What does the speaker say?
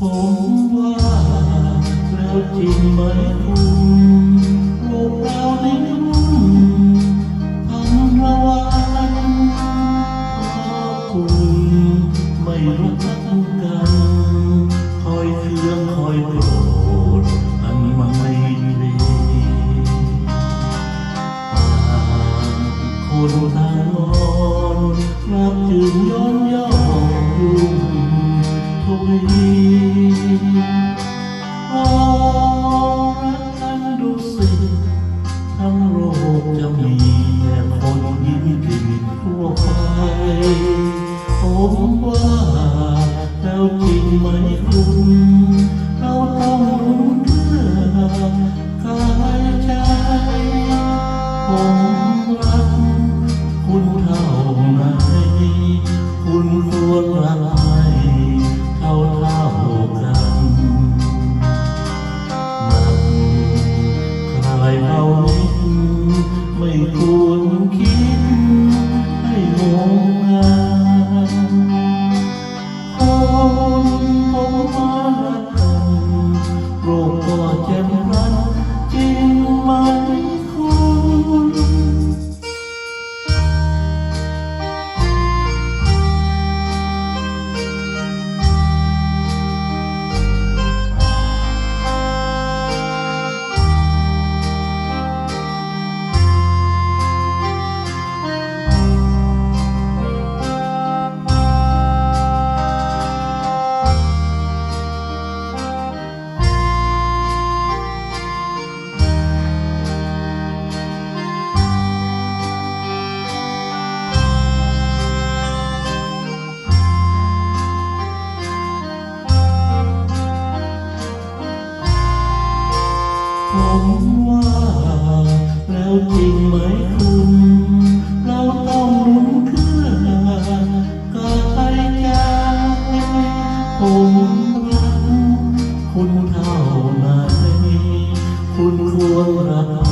แล้วจริงไหมคุณโลกเรานี้พันระวันเพราะคุณไม่รักกันคอยเคืองคอยโกรธอันมันไม่ดีคนทางนอนรับจึงย้อนย้อนยุ่งทุกที ผมว่าแล้วจริงไหมคุณเราต้องรู้เรื่องกายใจผมรักคุณเท่าไหนคุณควรรัก ผมว่าแล้วจริงไหมคุณ เราต้องลุ้เท่อก็ไปจากผมรักคุณเท่าไหนคุณควรรับ